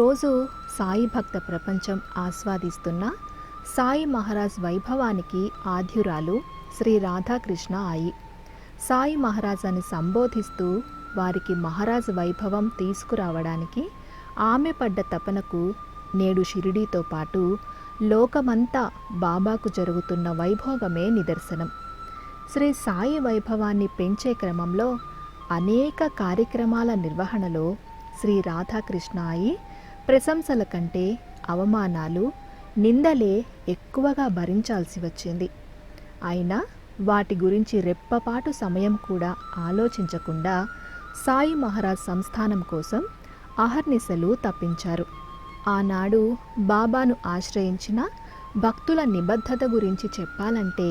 ఈరోజు సాయి భక్త ప్రపంచం ఆస్వాదిస్తున్న సాయి మహారాజ్ వైభవానికి ఆధ్యురాలు శ్రీ రాధాకృష్ణ ఆయి సాయి మహారాజ్ అని సంబోధిస్తూ వారికి మహారాజ్ వైభవం తీసుకురావడానికి ఆమె పడ్డ తపనకు నేడు షిరిడీతో పాటు లోకమంతా బాబాకు జరుగుతున్న వైభోగమే నిదర్శనం. శ్రీ సాయి వైభవాన్ని పెంచే క్రమంలో అనేక కార్యక్రమాల నిర్వహణలో శ్రీ రాధాకృష్ణ అయి ప్రశంసల కంటే అవమానాలు నిందలే ఎక్కువగా భరించాల్సి వచ్చింది. అయినా వాటి గురించి రెప్పపాటు సమయం కూడా ఆలోచించకుండా సాయి మహారాజ్ సంస్థానం కోసం అహర్నిశలు తప్పించారు. ఆనాడు బాబాను ఆశ్రయించిన భక్తుల నిబద్ధత గురించి చెప్పాలంటే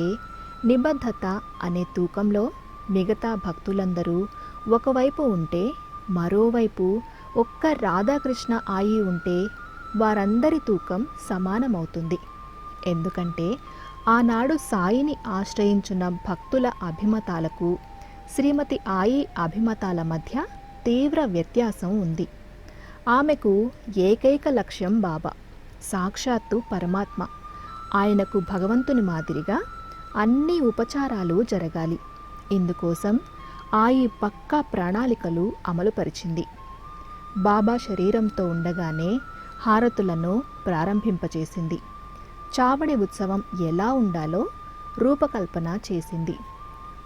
నిబద్ధత అనే తూకంలో మిగతా భక్తులందరూ ఒకవైపు ఉంటే మరోవైపు ఒక్క రాధాకృష్ణ ఆయి ఉంటే వారందరి తూకం సమానమవుతుంది. ఎందుకంటే ఆనాడు సాయిని ఆశ్రయించున్న భక్తుల అభిమతాలకు శ్రీమతి ఆయి అభిమతాల మధ్య తీవ్ర వ్యత్యాసం ఉంది. ఆమెకు ఏకైక లక్ష్యం బాబా సాక్షాత్తు పరమాత్మ. ఆయనకు భగవంతుని మాదిరిగా అన్ని ఉపచారాలు జరగాలి. ఇందుకోసం ఆయి పక్కా ప్రణాళికలు అమలుపరిచింది. బాబా శరీరంతో ఉండగానే హారతులను ప్రారంభింపచేసింది. చావడి ఉత్సవం ఎలా ఉండాలో రూపకల్పన చేసింది.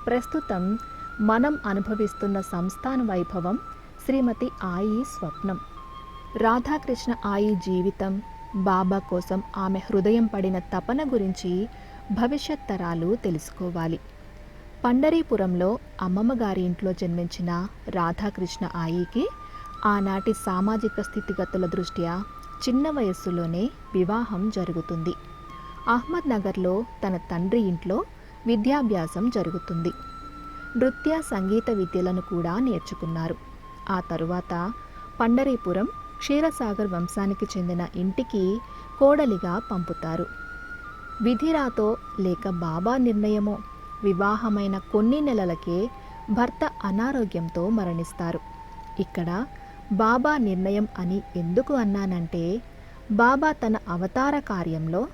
ప్రస్తుతం మనం అనుభవిస్తున్న సంస్థాన వైభవం శ్రీమతి ఆయి స్వప్నం. రాధాకృష్ణ ఆయి జీవితం బాబా కోసం ఆమె హృదయం పడిన తపన గురించి భవిష్యత్ తరాలు తెలుసుకోవాలి. పండరీపురంలో అమ్మమ్మ గారి ఇంట్లో జన్మించిన రాధాకృష్ణ ఆయికి ఆనాటి సామాజిక స్థితిగతుల దృష్ట్యా చిన్న వయస్సులోనే వివాహం జరుగుతుంది. అహ్మద్నగర్లో తన తండ్రి ఇంట్లో విద్యాభ్యాసం జరుగుతుంది. నృత్య సంగీత విద్యలను కూడా నేర్చుకున్నారు. ఆ తరువాత పండరీపురం క్షీరసాగర్ వంశానికి చెందిన ఇంటికి కోడలిగా పంపుతారు. విధిరాతో లేక బాబా నిర్ణయమో వివాహమైన కొన్ని నెలలకే భర్త అనారోగ్యంతో మరణిస్తారు. ఇక్కడ బాబా నిర్ణయం అని ఎందుకు అన్నానంటే బాబా తన అవతార కార్యంలో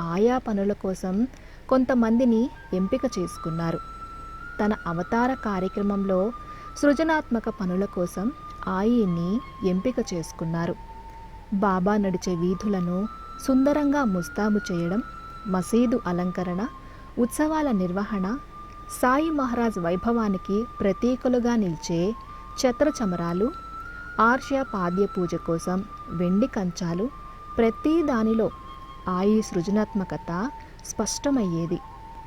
ఆయా పనుల కోసం కొంతమందిని ఎంపిక చేసుకున్నారు. తన అవతార కార్యక్రమంలో సృజనాత్మక పనుల కోసం ఆయిని ఎంపిక చేసుకున్నారు. బాబా నడిచే వీధులను సుందరంగా ముస్తాబు చేయడం మసీదు అలంకరణ ఉత్సవాల నిర్వహణ సాయి మహారాజ్ వైభవానికి ప్రతీకలుగా నిలిచే ఛత్రచమరాలు ఆర్ష పాద్య పూజ కోసం వెండి కంచాలు ప్రతి దానిలో ఆయి సృజనాత్మకత స్పష్టమయ్యేది.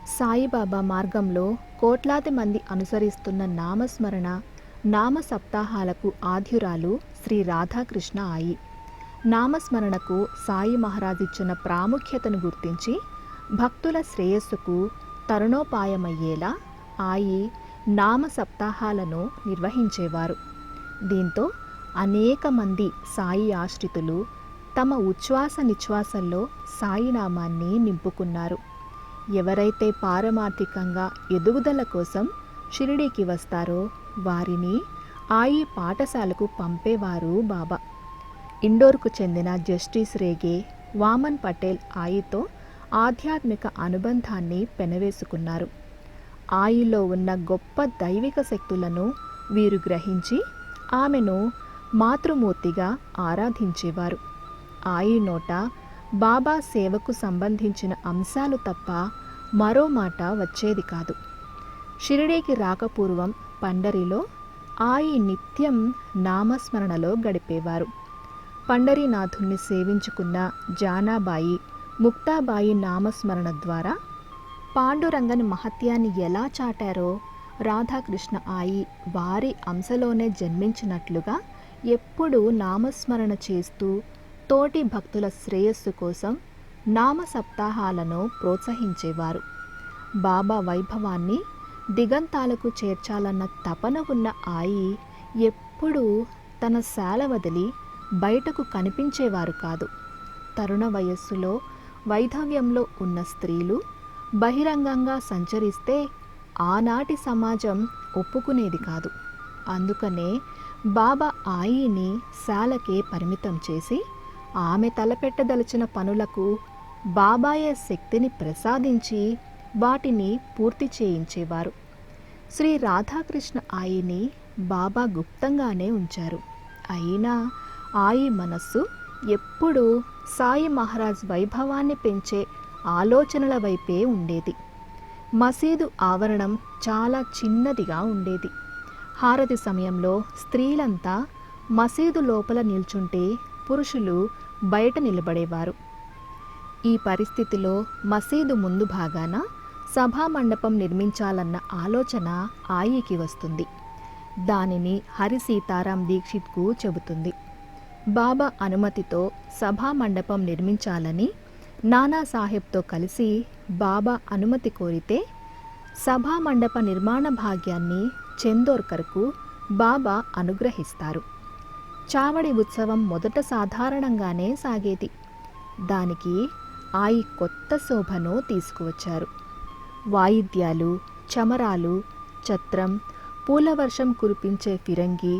సాయిబాబా మార్గంలో కోట్లాది మంది అనుసరిస్తున్న నామస్మరణ నామ సప్తాహాలకు ఆధ్యురాలు శ్రీ రాధాకృష్ణ ఆయి. నామస్మరణకు సాయి మహారాజ్ ఇచ్చిన ప్రాముఖ్యతను గుర్తించి భక్తుల శ్రేయస్సుకు తరుణోపాయమయ్యేలా ఆయి నామ సప్తాహాలను నిర్వహించేవారు. దీంతో అనేక మంది సాయి ఆశ్రితులు తమ ఉచ్ఛ్వాస నిశ్వాసల్లో సాయినామాన్ని నింపుకున్నారు. ఎవరైతే పారమార్థికంగా ఎదుగుదల కోసం షిరిడీకి వస్తారో వారిని ఆయి పాఠశాలకు పంపేవారు బాబా. ఇండోర్కు చెందిన జస్టిస్ రేగే వామన్ పటేల్ ఆయితో ఆధ్యాత్మిక అనుబంధాన్ని పెనవేసుకున్నారు. ఆయిలో ఉన్న గొప్ప దైవిక శక్తులను వీరు గ్రహించి ఆమెను మాతృమూర్తిగా ఆరాధించేవారు. ఆయి నోట బాబా సేవకు సంబంధించిన అంశాలు తప్ప మరో మాట వచ్చేది కాదు. షిరిడీకి రాకపూర్వం పండరిలో ఆయి నిత్యం నామస్మరణలో గడిపేవారు. పండరీనాథుణ్ణి సేవించుకున్న జానాబాయి ముక్తాబాయి నామస్మరణ ద్వారా పాండురంగని మహత్యాన్ని ఎలా చాటారో రాధాకృష్ణ ఆయి వారి అంశలోనే జన్మించినట్లుగా ఎప్పుడూ నామస్మరణ చేస్తూ తోటి భక్తుల శ్రేయస్సు కోసం నామ సప్తాహాలను ప్రోత్సహించేవారు. బాబా వైభవాన్ని దిగంతాలకు చేర్చాలన్న తపన ఉన్న ఆయి ఎప్పుడూ తన శాల వదిలి బయటకు కనిపించేవారు కాదు. తరుణ వయస్సులో వైధవ్యంలో ఉన్న స్త్రీలు బహిరంగంగా సంచరిస్తే ఆనాటి సమాజం ఒప్పుకునేది కాదు. అందుకనే బాబా ఆయిని శాలకే పరిమితం చేసి ఆమె తలపెట్టదలిచిన పనులకు బాబాయే శక్తిని ప్రసాదించి వాటిని పూర్తి చేయించేవారు. శ్రీ రాధాకృష్ణ ఆయిని బాబా గుప్తంగానే ఉంచారు. అయినా ఆయి మనస్సు ఎప్పుడూ సాయి మహారాజ్ వైభవాన్ని పెంచే ఆలోచనల వైపే ఉండేది. మసీదు ఆవరణం చాలా చిన్నదిగా ఉండేది. హారతి సమయంలో స్త్రీలంతా మసీదు లోపల నిల్చుంటే పురుషులు బయట నిలబడేవారు. ఈ పరిస్థితిలో మసీదు ముందు భాగాన సభామండపం నిర్మించాలన్న ఆలోచన ఆయికి వస్తుంది. దానిని హరి సీతారాం దీక్షిత్కు చెబుతుంది. బాబా అనుమతితో సభామండపం నిర్మించాలని నానాసాహెబ్తో కలిసి బాబా అనుమతి కోరితే సభామండప నిర్మాణ భాగ్యాన్ని చందోర్కర్కు బాబా అనుగ్రహిస్తారు. చావడి ఉత్సవం మొదట సాధారణంగానే సాగేది. దానికి ఆయి కొత్త శోభను తీసుకువచ్చారు. వాయిద్యాలు చమరాలు ఛత్రం పూలవర్షం కురిపించే ఫిరంగి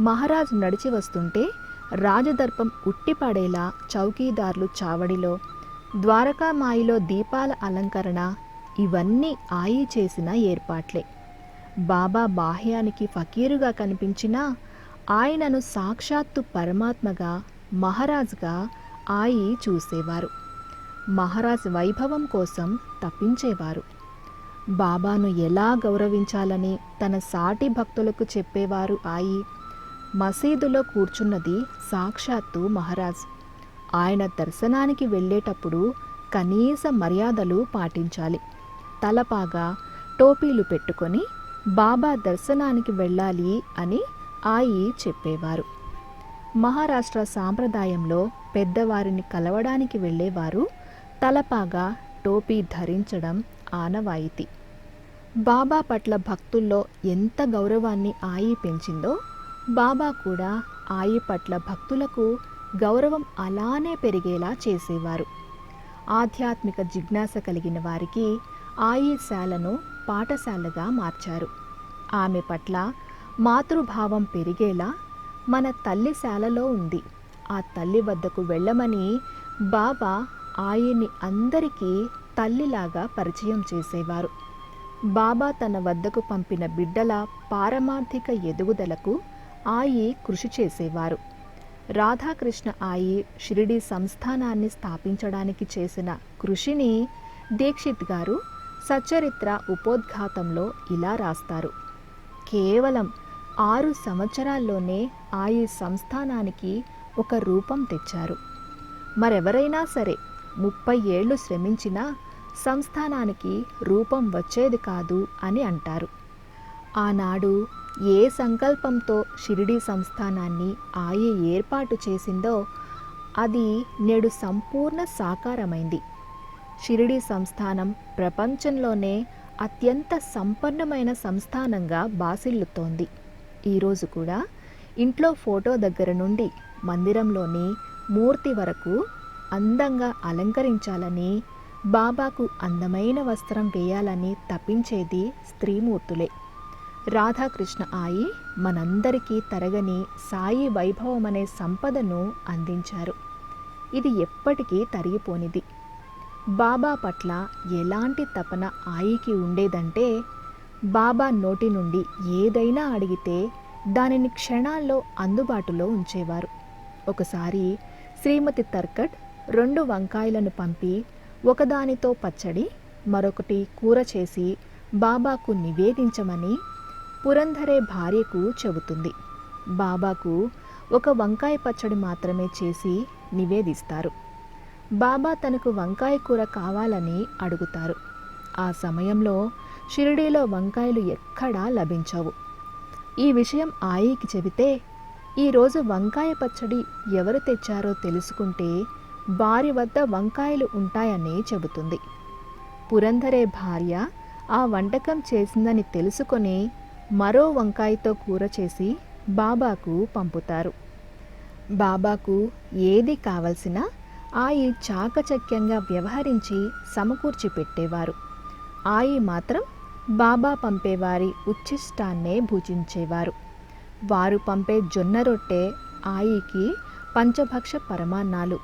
మహారాజు నడిచి వస్తుంటే రాజదర్పం ఉట్టిపడేలా చౌకీదార్లు చావడిలో ద్వారకామాయిలో దీపాల అలంకరణ ఇవన్నీ ఆయి చేసిన ఏర్పాట్లే. బాబా బాహ్యానికి ఫకీరుగా కనిపించినా ఆయనను సాక్షాత్తు పరమాత్మగా మహారాజుగా ఆయి చూసేవారు. మహారాజ్ వైభవం కోసం తప్పించేవారు బాబాను ఎలా గౌరవించాలని తన సాటి భక్తులకు చెప్పేవారు ఆయి. మసీదులో కూర్చున్నది సాక్షాత్తు మహారాజ్. ఆయన దర్శనానికి వెళ్ళేటప్పుడు కనీస మర్యాదలు పాటించాలి. తలపాగా టోపీలు పెట్టుకొని బాబా దర్శనానికి వెళ్ళాలి అని ఆయి చెప్పేవారు. మహారాష్ట్ర సాంప్రదాయంలో పెద్దవారిని కలవడానికి వెళ్ళేవారు. తలపాగా టోపీ ధరించడం ఆనవాయితీ. బాబా పట్ల భక్తుల్లో ఎంత గౌరవాన్ని ఆయి పెంచిందో బాబా కూడా ఆయి పట్ల భక్తులకు గౌరవం అలానే పెరిగేలా చేసేవారు. ఆధ్యాత్మిక జిజ్ఞాస కలిగిన వారికి ఆయి శాలను పాఠశాలగా మార్చారు. ఆమె పట్ల మాతృభావం పెరిగేలా మన తల్లి శాలలో ఉంది. ఆ తల్లి వద్దకు వెళ్ళమని బాబా ఆయన్ని అందరికీ తల్లిలాగా పరిచయం చేసేవారు. బాబా తన వద్దకు పంపిన బిడ్డల పారమార్థిక ఎదుగుదలకు ఆయి కృషి చేసేవారు. రాధాకృష్ణ ఆయి షిరిడి సంస్థానాన్ని స్థాపించడానికి చేసిన కృషిని దీక్షిత్ గారు సచరిత్ర ఉపోద్ఘాతంలో ఇలా రాస్తారు. కేవలం ఆరు సంవత్సరాల్లోనే ఆయి సంస్థానానికి ఒక రూపం తెచ్చారు. మరెవరైనా సరే ముప్పై ఏళ్ళు శ్రమించినా సంస్థానానికి రూపం వచ్చేది కాదు అని అంటారు. ఆనాడు ఏ సంకల్పంతో షిరిడి సంస్థానాన్ని ఆయే ఏర్పాటు చేసిందో అది నేడు సంపూర్ణ సాకారమైంది. షిరిడి సంస్థానం ప్రపంచంలోనే అత్యంత సంపన్నమైన సంస్థానంగా బాసిల్లుతోంది. ఈరోజు కూడా ఇంట్లో ఫోటో దగ్గర నుండి మందిరంలోని మూర్తి వరకు అందంగా అలంకరించాలని బాబాకు అందమైన వస్త్రం వేయాలని తప్పించేది స్త్రీమూర్తులే. రాధాకృష్ణ ఆయి మనందరికీ తరగని సాయి వైభవం అనే సంపదను అందించారు. ఇది ఎప్పటికీ తరిగిపోనిది. బాబా పట్ల ఎలాంటి తపన ఆయికి ఉండేదంటే బాబా నోటి నుండి ఏదైనా అడిగితే దానిని క్షణాల్లో అందుబాటులో ఉంచేవారు. ఒకసారి శ్రీమతి తర్కట్ రెండు వంకాయలను పంపి ఒకదానితో పచ్చడి మరొకటి కూర చేసి బాబాకు నివేదించమని పురంధరే భార్యకు చెబుతుంది. బాబాకు ఒక వంకాయ పచ్చడి మాత్రమే చేసి నివేదిస్తారు. బాబా తనకు వంకాయ కూర కావాలని అడుగుతారు. ఆ సమయంలో షిరిడీలో వంకాయలు ఎక్కడా లభించవు. ఈ విషయం ఆయికి చెబితే ఈరోజు వంకాయ పచ్చడి ఎవరు తెచ్చారో తెలుసుకుంటే వారి వద్ద వంకాయలు ఉంటాయని చెబుతుంది. పురంధరే భార్య ఆ వంటకం చేసిందని తెలుసుకొని మరో వంకాయతో కూర చేసి బాబాకు పంపుతారు. బాబాకు ఏది కావలసినా ఆయి చాకచక్యంగా వ్యవహరించి సమకూర్చి పెట్టేవారు. ఆయి మాత్రం బాబా పంపేవారి ఉచ్ఛిష్టాన్నే భుజించేవారు. వారు పంపే జొన్న రొట్టె ఆయికి పంచభక్ష పరమాన్నాలు.